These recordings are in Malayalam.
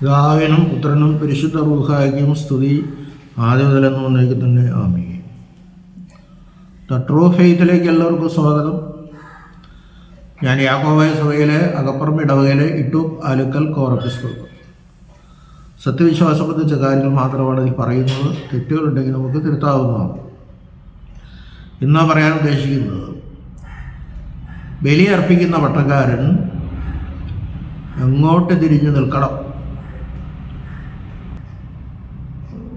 പിതാവിനും പുത്രനും പരിശുദ്ധ റൂഹായിക്കും സ്തുതി. ആദ്യം മുതലെന്ന് വന്നേക്ക് തന്നെ ആമി ട്രൂ ഫെയ്ത്തിലേക്ക് എല്ലാവർക്കും സ്വാഗതം. ഞാൻ യാക്കോവായ സഭയിലെ അകപ്പുറം ഇടവകയിലെ ഇട്ടൂപ്പ് ആലുക്കൽ കോറപ്പിസ്കോൾ സത്യവിശ്വാസം സംബന്ധിച്ച കാര്യങ്ങൾ മാത്രമാണ് ഇതിൽ പറയുന്നത്. തെറ്റുകളുണ്ടെങ്കിൽ നമുക്ക് തിരുത്താവുന്നതാണ്. ഇന്ന് പറയാൻ ഉദ്ദേശിക്കുന്നത്? ബലിയർപ്പിക്കുന്ന പട്ടക്കാരൻ എങ്ങോട്ട് തിരിഞ്ഞു നിൽക്കണം.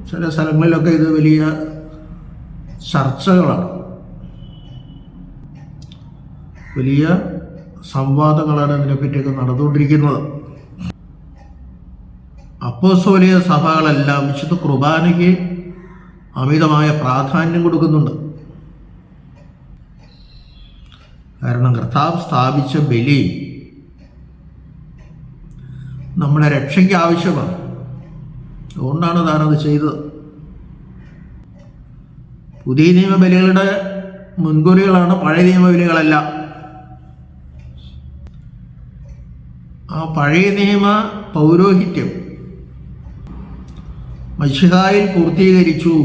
ചില സ്ഥലങ്ങളിലൊക്കെ ഇത് വലിയ ചർച്ചകളാണ്. വലിയ സംവാദങ്ങളാണ് ഇതിനെപ്പറ്റിയൊക്കെ നടന്നുകൊണ്ടിരിക്കുന്നത്. അപ്പോസോലിയ സഭകളെല്ലാം വിശുദ്ധ കുർബാനയ്ക്ക് അമിതമായ പ്രാധാന്യം കൊടുക്കുന്നുണ്ട്. കാരണം കർത്താവ് സ്ഥാപിച്ച ബലി നമ്മുടെ രക്ഷയ്ക്ക് ആവശ്യമാണ്. അതുകൊണ്ടാണ് താനത് ചെയ്തത്. പുതിയ നിയമബലികളുടെ മുൻകുറികളാണ് പഴയ നിയമബലികളെല്ലാം. ആ പഴയ നിയമ പൗരോഹിത്യം മഷിഹായിൽ പൂർത്തീകരിച്ചു.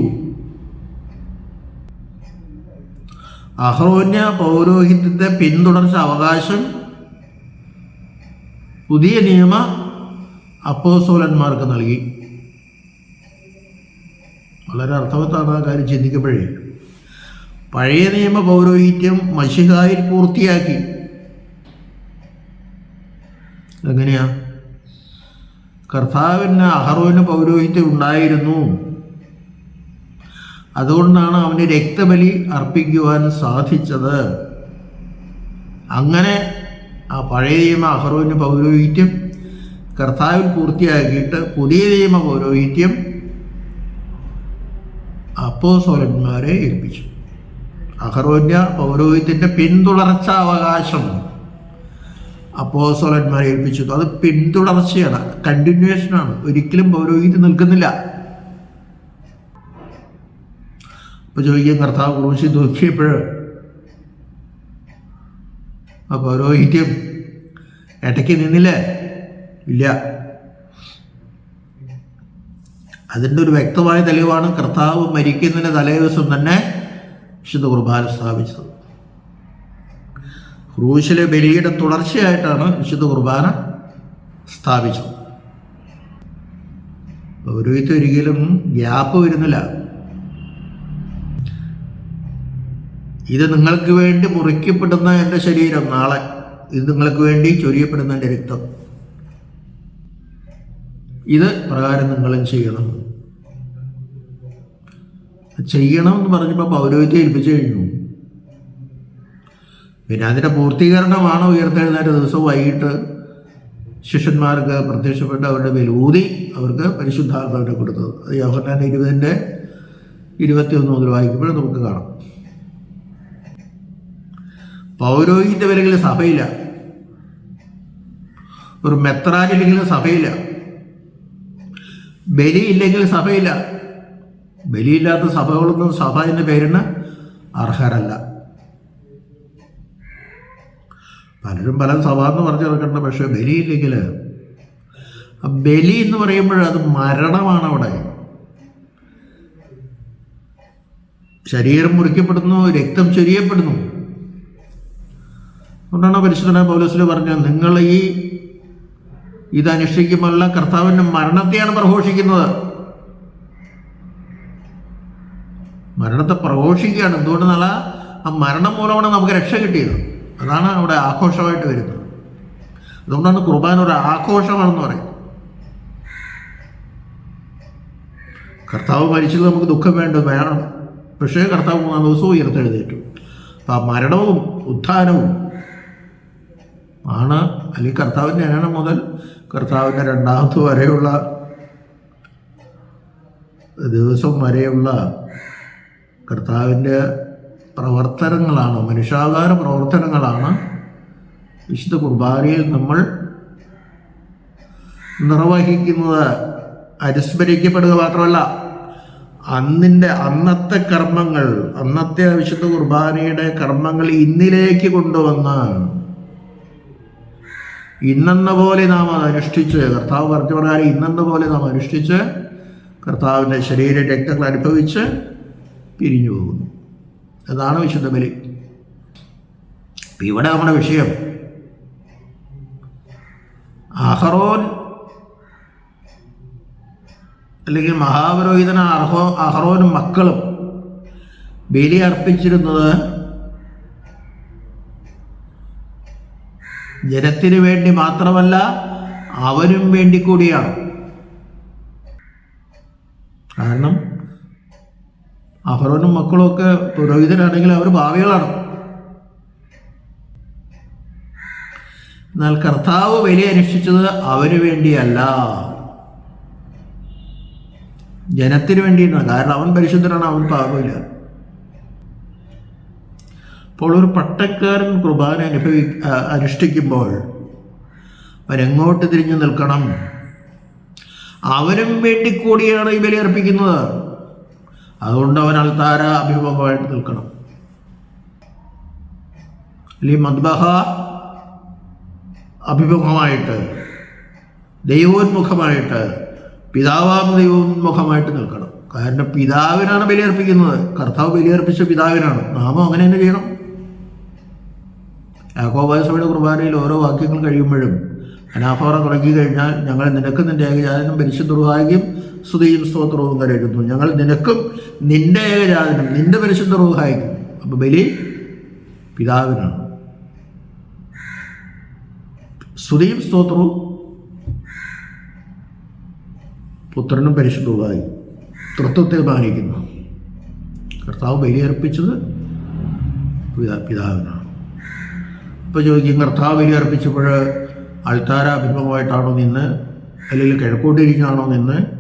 അഹ്റോന്യ പൗരോഹിത്യത്തെ പിന്തുടർച്ച അവകാശം പുതിയ നിയമ അപ്പോസോലന്മാർക്ക് നൽകി. വളരെ അർത്ഥവത്താണ് ആ കാര്യം ചിന്തിക്കുമ്പോഴേ. പഴയ നിയമ പൗരോഹിത്യം മഷിഹായിൽ പൂർത്തിയാക്കി. എങ്ങനെയാ? കർത്താവിന് അഹറോവിന് പൗരോഹിത്യം ഉണ്ടായിരുന്നു. അതുകൊണ്ടാണ് അവന് രക്തബലി അർപ്പിക്കുവാൻ സാധിച്ചത്. അങ്ങനെ ആ പഴയ നിയമ അഹറോവിന് പൗരോഹിത്യം കർത്താവിൽ പൂർത്തിയാക്കിയിട്ട് പുതിയ നിയമ പൗരോഹിത്യം അപ്പോസോലന്മാരെ ഏൽപ്പിച്ചു. അഹറോന്യ പൗരോഹിത്യന്റെ പിന്തുടർച്ച അവകാശം അപ്പോസോലന്മാരെ ഏൽപ്പിച്ചു. അത് പിന്തുടർച്ചയാണ് കണ്ടിന്യൂവേഷനാണ് ഒരിക്കലും പൗരോഹിത്യം നിൽക്കുന്നില്ല. അപ്പോൾ ചോദിക്കും കർത്താവ് കുറിച്ച് നോക്കിയപ്പോഴ് ആ പൗരോഹിത്യം ഇടയ്ക്ക് നിന്നില്ലേ? ഇല്ല. അതിന്റെ ഒരു വ്യക്തമായ തെളിവാണ് കർത്താവ് മരിക്കുന്നതിന് തലേ ദിവസം തന്നെ വിശുദ്ധ കുർബാന സ്ഥാപിച്ചത്. ക്രൂശിലെ ബലിയുടെ തുടർച്ചയായിട്ടാണ് വിശുദ്ധ കുർബാന സ്ഥാപിച്ചത്. പൗരോഹിത്യം ഒരിക്കലും ഗ്യാപ്പ് വരുന്നില്ല. ഇത് നിങ്ങൾക്ക് വേണ്ടി മുറിക്കപ്പെടുന്ന എന്റെ ശരീരം നാളെ. ഇത് നിങ്ങൾക്ക് വേണ്ടി ചൊരിയപ്പെടുന്ന എന്റെ രക്തം. ഇത് പ്രകാരം നിങ്ങളും ചെയ്യണം. ചെയ്യണം എന്ന് പറഞ്ഞപ്പോൾ പൗരോഹിത്യം ഏൽപ്പിച്ചു കഴിഞ്ഞു. പിന്നെ അതിന്റെ പൂർത്തീകരണമാണ് ഉയർത്തെഴുന്നേറ്റ ദിവസം വൈകിട്ട് ശിഷ്യന്മാർക്ക് പ്രത്യക്ഷപ്പെട്ട് അവരുടെ വിലൂതി അവർക്ക് പരിശുദ്ധാത്മാവിനെ കൊടുത്തത്. അത് യോഹന്നാൻ ഇരുപതിന്റെ ഇരുപത്തിയൊന്ന് മുതൽ വായിക്കുമ്പോൾ നമുക്ക് കാണാം. പൗരോഹിത്യ വരെങ്കിലും സഭയില്ല. ഒരു മെത്രാനില്ലെങ്കിലും സഭയില്ല. ബലി ഇല്ലെങ്കിൽ സഭയില്ല. ബലിയില്ലാത്ത സഭകളൊന്നും സഭ എന്ന പേരിന് അർഹരല്ല. പലരും പല സഭ എന്ന് പറഞ്ഞു നടക്കണ്ട പക്ഷേ ബലിയില്ലെങ്കിൽ ബലി എന്ന് പറയുമ്പോൾ അത് മരണമാണ് അവിടെ. ശരീരം മുറിക്കപ്പെടുന്നു രക്തം ചൊരിയപ്പെടുന്നു. അതുകൊണ്ടാണ് പരിശുദ്ധന പോലീസിൽ പറഞ്ഞത് നിങ്ങൾ ഈ ഇത് അനുഷ്ഠിക്കുമ്പോഴുള്ള കർത്താവിന്റെ മരണത്തെയാണ് പ്രഘോഷിക്കുന്നത്. മരണത്തെ പ്രഘോഷിക്കുകയാണ്. എന്തുകൊണ്ടെന്നാൽ ആ മരണം മൂലമാണ് നമുക്ക് രക്ഷ കിട്ടിയത്? അതാണ് അവിടെ ആഘോഷമായിട്ട് വരുന്നത്. അതുകൊണ്ടാണ് കുർബാന ഒരു ആഘോഷമാണെന്ന് പറയുന്നത്. കർത്താവ് മരിച്ചത് നമുക്ക് ദുഃഖം വേണ്ട വേണം പക്ഷേ കർത്താവ് മൂന്നാം ദിവസവും ഉയർത്തെഴുന്നേറ്റു. അപ്പം ആ മരണവും ഉത്ഥാനവും ആണ് അല്ലെങ്കിൽ കർത്താവിന്റെ ജനനം മുതൽ കർത്താവിന്റെ രണ്ടാമത് വരെയുള്ള ദിവസം വരെയുള്ള കർത്താവിന്റെ പ്രവർത്തനങ്ങളാണ് മനുഷ്യാകാര പ്രവർത്തനങ്ങളാണ് വിശുദ്ധ കുർബാനയിൽ നമ്മൾ നിർവഹിക്കുന്നത്. അനുസ്മരിക്കപ്പെടുക മാത്രമല്ല അന്നിന്റെ അന്നത്തെ കർമ്മങ്ങൾ അന്നത്തെ വിശുദ്ധ കുർബാനയുടെ കർമ്മങ്ങൾ ഇന്നിലേക്ക് കൊണ്ടുവന്ന് ഇന്നെന്ന പോലെ നാം അത് അനുഷ്ഠിച്ച് കർത്താവ് പറഞ്ഞ പ്രകാരം ഇന്നെന്ന പോലെ നാം അനുഷ്ഠിച്ച് കർത്താവിന്റെ ശരീര രക്തങ്ങൾ അനുഭവിച്ച് പിരിഞ്ഞു പോകുന്നു. അതാണ് വിശുദ്ധ ബലി. ഇവിടെ നമ്മുടെ വിഷയം അഹറോൻ അല്ലെങ്കിൽ മഹാപുരോഹിതന അർഹോ അഹറോനും മക്കളും ബലി അർപ്പിച്ചിരുന്നത് ജനത്തിന് വേണ്ടി മാത്രമല്ല അവനും വേണ്ടി കൂടിയാണ്. കാരണം അഹറോനും മക്കളും ഒക്കെ പുരോഹിതരാണെങ്കിൽ അവർ ഭാവികളാണ്. എന്നാൽ കർത്താവ് വലിയ അനുഷ്ഠിച്ചത് അവന് വേണ്ടിയല്ല. ജനത്തിന് വേണ്ടിയിട്ടാണ് കാരണം അവൻ പരിശുദ്ധനാണ് അവൻ പാപമില്ല. അപ്പോൾ ഒരു പട്ടക്കാരൻ കുർബാന അനുഭവി അനുഷ്ഠിക്കുമ്പോൾ അവരെങ്ങോട്ട് തിരിഞ്ഞു നിൽക്കണം? അവനും വേണ്ടി കൂടിയാണ് ഈ ബലി അർപ്പിക്കുന്നത്. അതുകൊണ്ട് അവൻ അൽത്താര അഭിമുഖമായിട്ട് നിൽക്കണം. അല്ലെങ്കിൽ മദ്ബഹ അഭിമുഖമായിട്ട് ദൈവോന്മുഖമായിട്ട് പിതാവാം ദൈവോന്മുഖമായിട്ട് നിൽക്കണം. കാരണം പിതാവിനാണ് ബലിയർപ്പിക്കുന്നത്. കർത്താവ് ബലിയർപ്പിച്ച പിതാവിനാണ്. നാമം അങ്ങനെ തന്നെ ചെയ്യണം. യാക്കോബായ സഭയുടെ കുർബാനയിൽ ഓരോ വാക്യങ്ങൾ കഴിയുമ്പോഴും അനാഫോറ തുടങ്ങി കഴിഞ്ഞാൽ ഞങ്ങൾ നിനക്ക് നിന്റെ ഏകജാതനും പരിശുദ്ധ റുഹായിക്കും സ്തുതിയും സ്തോത്രവും കരയുന്നു ഞങ്ങൾ നിനക്കും നിന്റെ ഏകജാതനും നിന്റെ പരിശുദ്ധ റുഹായിക്കും. അപ്പോൾ ബലി പിതാവിനാണ്. സ്തുതിയും സ്തോത്രവും പുത്രനും പരിശുദ്ധവുമായി തൃത്വത്തെ മാനിക്കുന്നു. കർത്താവ് ബലിയർപ്പിച്ചത് പിതാ പിതാവിനാണ്. ഇപ്പോൾ ചോദിക്കും കർത്താവ് ബലിയർപ്പിച്ചപ്പോൾ അൾത്താര അഭിമുഖമായിട്ടാണോ നിന്ന് അല്ലെങ്കിൽ കിഴക്കോട്ടിരിക്കാണോ നിന്ന്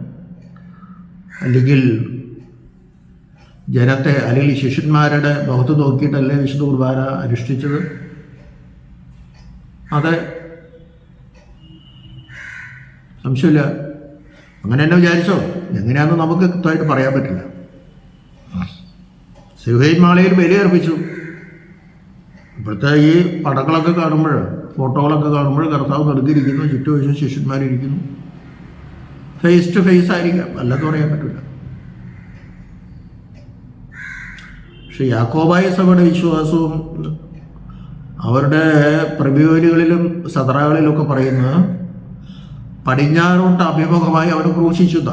അല്ലെങ്കിൽ ജനത്തെ അല്ലെങ്കിൽ ശിഷ്യന്മാരുടെ മുഖത്ത് നോക്കിയിട്ടല്ലേ വിശുദ്ധ കുർബാന അനുഷ്ഠിച്ചത്? അത്. സംശയമില്ല. അങ്ങനെ തന്നെ വിചാരിച്ചോ. എങ്ങനെയാണെന്ന് നമുക്ക് കൃത്യമായിട്ട് പറയാൻ പറ്റില്ല. ശിവഹൈൻ മാളയിൽ ബലി അർപ്പിച്ചു. ഇപ്പോഴത്തെ ഈ പടങ്ങളൊക്കെ കാണുമ്പോൾ ഫോട്ടോകളൊക്കെ കാണുമ്പോൾ കർത്താവ് നൽകിയിരിക്കുന്നു ചുറ്റുവശം ശിഷ്യന്മാരിയ്ക്കുന്നു ഫേസ് ടു ഫേസ് ആയിരിക്കാം. അല്ലെന്ന് പറയാൻ പറ്റില്ല പക്ഷെ യാക്കോബായ സഭയുടെ വിശ്വാസവും അവരുടെ പ്രഭ്യോലികളിലും സദറകളിലും ഒക്കെ പറയുന്നത് പടിഞ്ഞാറോട്ട് അഭിമുഖമായി അവർ ക്രൂശിച്ചുത.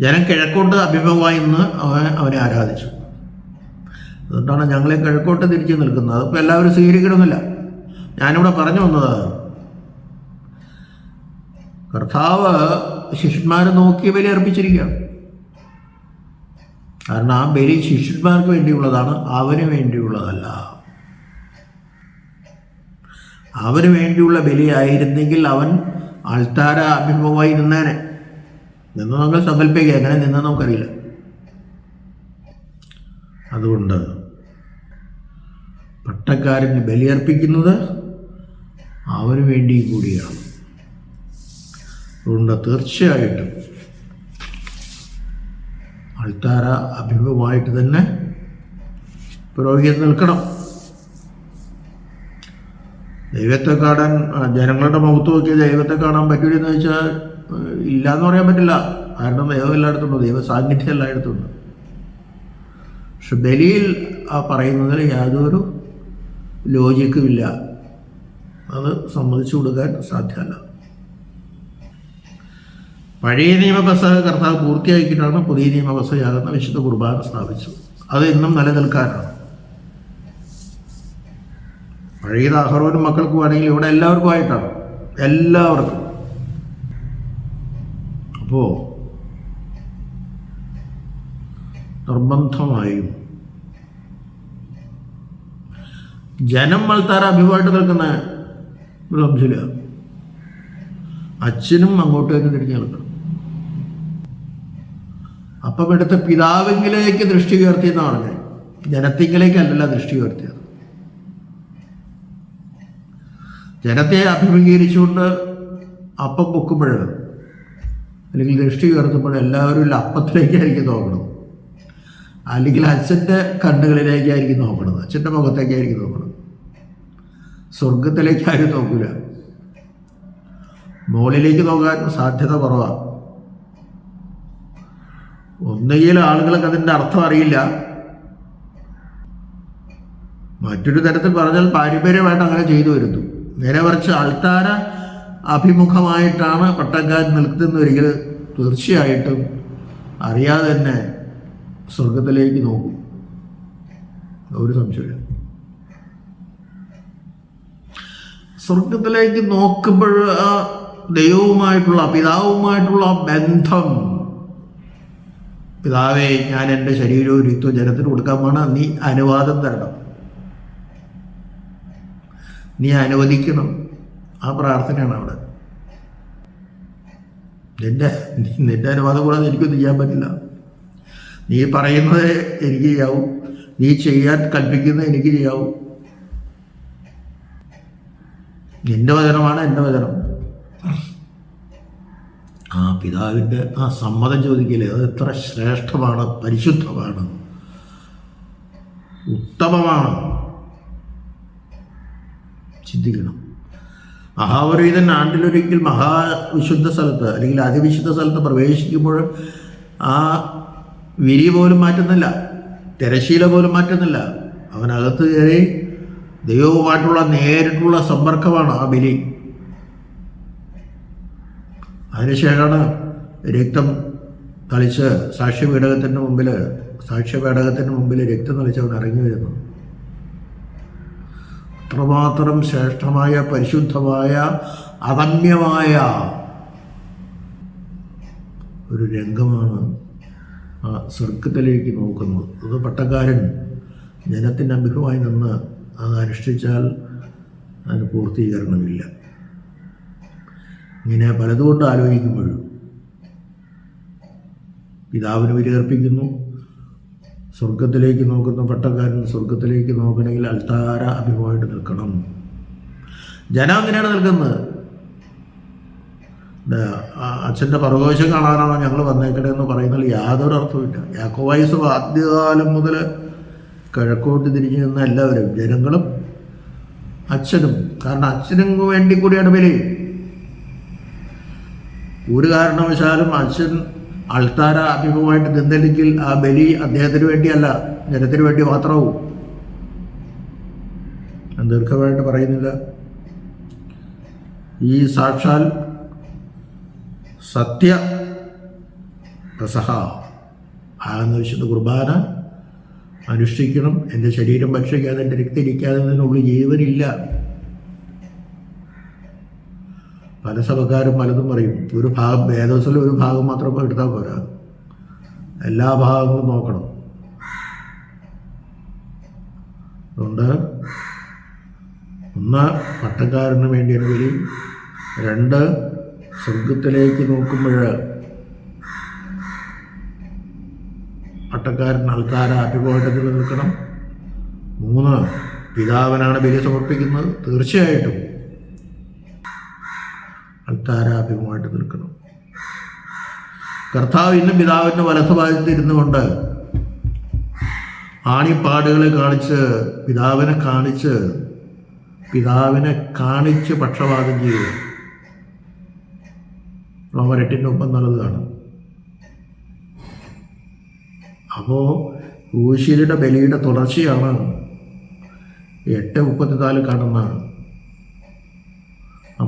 ജനം കിഴക്കോട്ട് അഭിമുഖമായി നിന്ന് അവൻ അവനെ ആരാധിച്ചു. അതുകൊണ്ടാണ് ഞങ്ങളെ കിഴക്കോട്ട് തിരിച്ചു നിൽക്കുന്നത്. അതിപ്പോൾ എല്ലാവരും സ്വീകരിക്കണമെന്നില്ല. ഞാനിവിടെ പറഞ്ഞു വന്നത് കർത്താവ് ശിഷ്യന്മാരെ നോക്കി ബലി അർപ്പിച്ചിരിക്കുകയാണ് കാരണം ആ ബലി ശിഷ്യന്മാർക്ക് വേണ്ടിയുള്ളതാണ് അവന് വേണ്ടിയുള്ളതല്ല. അവന് വേണ്ടിയുള്ള ബലിയായിരുന്നെങ്കിൽ അവൻ ആൾത്താര അഭിമുഖമായി നിന്നേനെ നിന്ന് നമ്മൾ സങ്കല്പിക്കുക എങ്ങനെ നിന്നെന്ന് നമുക്കറിയില്ല. അതുകൊണ്ട് പട്ടക്കാരന് ബലിയർപ്പിക്കുന്നത് അവന് വേണ്ടി കൂടിയാണ്. അതുകൊണ്ട് തീർച്ചയായിട്ടും ആൾത്താര അഭിമുഖമായിട്ട് തന്നെ പുരോഹിതൻ നിൽക്കണം. ദൈവത്തെ കാണാൻ ജനങ്ങളുടെ മുഖത്ത് നോക്കി ദൈവത്തെ കാണാൻ പറ്റൂലെന്ന് വെച്ചാൽ ഇല്ല എന്ന് പറയാൻ പറ്റില്ല. കാരണം ദൈവം എല്ലായിടത്തും ഉണ്ട് ദൈവ സാന്നിധ്യം എല്ലായിടത്തും ഉണ്ട് പക്ഷെ ബലിയിൽ ആ പറയുന്നതിൽ യാതൊരു ലോജിക്കുമില്ല അത് സമ്മതിച്ചു കൊടുക്കാൻ സാധ്യമല്ല. പഴയ നിയമപസ കർത്താവ് പൂർത്തിയാക്കിയിട്ടാണ് പുതിയ നിയമപസയാകുന്ന വിശുദ്ധ കുർബാന സ്ഥാപിച്ചത്. അത് ഇന്നും നിലനിൽക്കാനാണ്. പഴയത് അഹറോനും മക്കൾക്കും ആണെങ്കിൽ ഇവിടെ എല്ലാവർക്കും ആയിട്ടാണ്. എല്ലാവർക്കും. അപ്പോൾ നിർബന്ധമായും ജനം മൽത്താര അഭിമായിട്ട് നിൽക്കുന്ന ഒരു അച്ഛനും അങ്ങോട്ട് തിരിഞ്ഞു നിൽക്കണം. അപ്പം എടുത്ത് പിതാവിങ്കിലേക്ക് ദൃഷ്ടി ഉയർത്തിയെന്ന് പറഞ്ഞത് ജനത്തിങ്കിലേക്കല്ലല്ല ദൃഷ്ടി ഉയർത്തിയത്. ജനത്തെ അഭിമുഖീകരിച്ചുകൊണ്ട് അപ്പം പൊക്കുമ്പോൾ അല്ലെങ്കിൽ ദൃഷ്ടി ഉയർത്തുമ്പോൾ എല്ലാവരും ഇല്ല അപ്പത്തിലേക്കായിരിക്കും നോക്കണം അല്ലെങ്കിൽ അച്ഛന്റെ കണ്ണുകളിലേക്കായിരിക്കും നോക്കണത്. അച്ഛന്റെ മുഖത്തേക്കായിരിക്കും നോക്കണം സ്വർഗത്തിലേക്കാരും നോക്കില്ല മുകളിലേക്ക് നോക്കാൻ സാധ്യത കുറവാണ് ഒന്നുകിൽ ആളുകൾക്ക് അതിന്റെ അർത്ഥം അറിയില്ല. മറ്റൊരു തരത്തിൽ പറഞ്ഞാൽ പാരമ്പര്യമായിട്ട് അങ്ങനെ ചെയ്തു വരുന്നു. നേരെ മറിച്ച് അൾത്താര അഭിമുഖമായിട്ടാണ് പട്ടക്കാർ നിൽക്കുന്നൊരിക്കൽ തീർച്ചയായിട്ടും അറിയാതെ തന്നെ സ്വർഗത്തിലേക്ക് നോക്കും. ഒരു സംശയമില്ല സ്വർഗത്തിലേക്ക് നോക്കുമ്പോൾ ദൈവവുമായിട്ടുള്ള പിതാവുമായിട്ടുള്ള ബന്ധം പിതാവേ ഞാൻ എന്റെ ശരീരവും രക്തവും ജനത്തിന് കൊടുക്കാൻ പോണ നീ അനുവാദം തരണം. നീ അനുവദിക്കണം. ആ പ്രാർത്ഥനയാണ് അവിടെ. നിന്റെ നിന്റെ അനുവാദം കൂടാതെ എനിക്കൊന്നും ചെയ്യാൻ പറ്റില്ല. നീ പറയുന്നത് എനിക്ക് ചെയ്യാവും. നീ ചെയ്യാൻ കൽപ്പിക്കുന്നത് എനിക്ക് ചെയ്യാവും. നിന്റെ വചനമാണ് എന്റെ വചനം. ആ പിതാവിന്റെ ആ സമ്മതം ചോദിക്കില്ലേ? അത് എത്ര ശ്രേഷ്ഠമാണ് പരിശുദ്ധമാണ്. ഉത്തമമാണ്. ചിന്തിക്കണം. മഹാപുരോഹിതൻ ആണ്ടിലൊരിക്കൽ മഹാവിശുദ്ധ സ്ഥലത്ത് അല്ലെങ്കിൽ അതിവിശുദ്ധ സ്ഥലത്ത് പ്രവേശിക്കുമ്പോൾ ആ വിരി പോലും മാറ്റുന്നില്ല തിരശീല പോലും മാറ്റുന്നില്ല. അവനകത്ത് കയറി ദൈവവുമായിട്ടുള്ള നേരിട്ടുള്ള സമ്പർക്കമാണ് ആ ബലി അതിനുശേഷമാണ് രക്തം തളിച്ച് സാക്ഷ്യപീഠകത്തിന്റെ മുമ്പിൽ സാക്ഷ്യപേടകത്തിന്റെ മുമ്പിൽ രക്തം തളിച്ച് അവൻ ഇറങ്ങി വരുന്നു. അത്രമാത്രം ശ്രേഷ്ഠമായ പരിശുദ്ധമായ അദമ്യമായ ഒരു രംഗമാണ് ആ സ്വർഗത്തിലേക്ക് നോക്കുന്നത്. അത് പട്ടക്കാരൻ ജനത്തിന്റെ അഭിമുഖമായി നിന്ന് അത് അനുഷ്ഠിച്ചാൽ അതിന് പൂർത്തീകരണമില്ല. ഇങ്ങനെ പലതുകൊണ്ട് ആലോചിക്കുമ്പോഴും പിതാവിന് വിലയർപ്പിക്കുന്നു സ്വർഗത്തിലേക്ക് നോക്കുന്ന പട്ടക്കാരൻ സ്വർഗത്തിലേക്ക് നോക്കണമെങ്കിൽ അൽത്താര അഭിമുഖമായിട്ട് നിൽക്കണം. ജനം അങ്ങനെയാണ് നിൽക്കുന്നത്. അച്ഛന്റെ പരകോശം കാണാനാണോ ഞങ്ങൾ വന്നേക്കണേന്ന് പറയുന്നതിൽ യാതൊരു അർത്ഥമില്ല യാക്കോവായുസ് ആദ്യകാലം മുതൽ കിഴക്കോട്ട് തിരിഞ്ഞു നിന്ന എല്ലാവരും ജനങ്ങളും അച്ഛനും കാരണം അച്ഛനും വേണ്ടി കൂടിയാണ് ബലി. ഒരു കാരണവശാലും അച്ഛൻ അൾത്താര അഭിമുഖമായിട്ട് നിന്നില്ലെങ്കിൽ ആ ബലി അദ്ദേഹത്തിന് വേണ്ടിയല്ല ജനത്തിന് വേണ്ടി മാത്രവും. ഞാൻ ദീർഘമായിട്ട് പറയുന്നില്ല. ഈ സാക്ഷാൽ സത്യ പ്രസഹ ആകുന്ന വിശുദ്ധ കുർബാന അനുഷ്ഠിക്കണം. എന്റെ ശരീരം ഭക്ഷിക്കാതെ എന്റെ രക്തം ഇരിക്കാതെ അതിനുള്ളിൽ ജീവനില്ല. പല സഭക്കാരും പലതും പറയും. ഒരു ഭാഗം വേദോസിലെ ഒരു ഭാഗം മാത്രം എടുത്താൽ പോരാ. എല്ലാ ഭാഗങ്ങളും നോക്കണം. അതുകൊണ്ട് ഒന്ന് പട്ടക്കാരന് വേണ്ടി അനുവദി. രണ്ട് സ്വർഗത്തിലേക്ക് നോക്കുമ്പോൾ പട്ടക്കാരൻ ആൾക്കാരെ അഭിപോട്ടത്തിൽ നിൽക്കണം. മൂന്ന് പിതാവിനാണ് ബലി സമർപ്പിക്കുന്നത്. തീർച്ചയായിട്ടും അൾത്താരാഭിമുഖമായിട്ട് നിൽക്കണം കർത്താവ് ഇന്നും പിതാവിന്റെ വലത്തുഭാഗത്ത് ഇരുന്നു കൊണ്ട് ആണിപ്പാടുകളെ കാണിച്ച് പിതാവിനെ കാണിച്ച് പിതാവിനെ കാണിച്ച് പക്ഷപാതം ചെയ്യുക റോമരട്ടിന്റെ ഒപ്പം നല്ലതാണ് അപ്പോൾ ഊശിയുടെ ബലിയുടെ തുടർച്ചയാണ് എട്ട് മുപ്പത്തിനാല് കാണുന്ന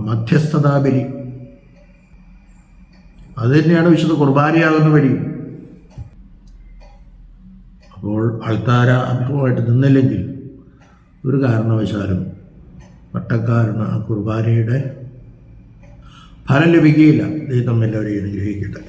മധ്യസ്ഥതാ ബലി അത് തന്നെയാണ് വിശുദ്ധ കുർബാനയാകുന്ന വഴി. അപ്പോൾ അൾത്താര അഭിമുഖമായിട്ട് നിന്നില്ലെങ്കിൽ ഒരു കാരണവശാലും പട്ടക്കാരന് ആ കുർബാനയുടെ ഫലം ലഭിക്കുകയില്ല. ദൈവം എല്ലാവരെയും അനുഗ്രഹിക്കട്ടെ.